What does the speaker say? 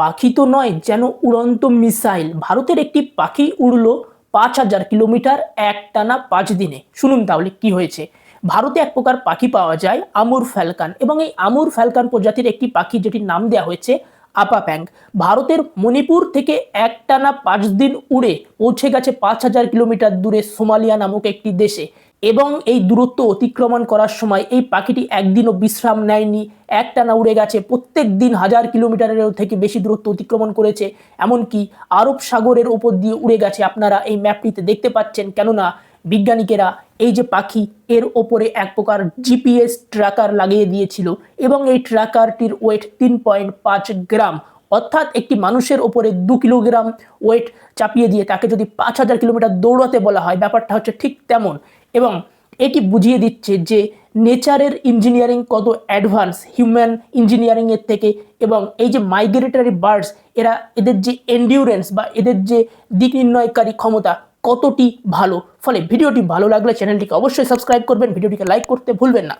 পাখি তো নয়, যেন উড়ন্ত মিসাইল। ভারতের একটি পাখি উড়ল পাঁচ হাজার কিলোমিটার এক টানা পাঁচ দিনে। শুনুন তাহলে কি হয়েছে? ভারতে এক প্রকার পাখি পাওয়া যায়, আমুর ফ্যালকান। এবং এই আমুর ফ্যালকান প্রজাতির একটি পাখি যেটির নাম দেওয়া হয়েছে আপা প্যাং ভারতের মণিপুর থেকে একটানা পাঁচ দিন উড়ে পৌঁছে গেছে পাঁচ হাজার কিলোমিটার দূরে সোমালিয়া নামক একটি দেশে। এবং এই দূরত্ব অতিক্রমণ করার সময় এই পাখিটি একদিনও বিশ্রাম নেয়নি। একটানা উড়ে গেছে, প্রত্যেক দিন হাজার কিলোমিটারেরও থেকে বেশি দূরত্ব অতিক্রমণ করেছে। এমনকি আরব সাগরের ওপর দিয়ে উড়ে গেছে। আপনারা এই ম্যাপটিতে দেখতে পাচ্ছেন। কেননা বিজ্ঞানীকেরা এই যে পাখি, এর ওপরে এক প্রকার জিপিএস ট্র্যাকার লাগিয়ে দিয়েছিল এবং এই ট্র্যাকারটির ওয়েট তিন পয়েন্ট পাঁচ গ্রাম। অর্থাৎ একটি মানুষের ওপরে দু কিলোগ্রাম ওয়েট চাপিয়ে দিয়ে তাকে যদি পাঁচ হাজার কিলোমিটার দৌড়াতে বলা হয়, ব্যাপারটা হচ্ছে ঠিক তেমন। এবং এটি বুঝিয়ে দিচ্ছে যে নেচারের ইঞ্জিনিয়ারিং কত অ্যাডভান্স হিউম্যান ইঞ্জিনিয়ারিংয়ের থেকে এবং এই যে মাইগ্রেটরি বার্ডস এরা এদের যে এন্ডিউরেন্স বা এদের যে দিক নির্ণয়কারী ক্ষমতা কতটি ভালো? ফলে ভিডিওটি ভালো লাগলে চ্যানেলটিকে অবশ্যই সাবস্ক্রাইব করবেন, ভিডিওটিকে লাইক করতে ভুলবেন না।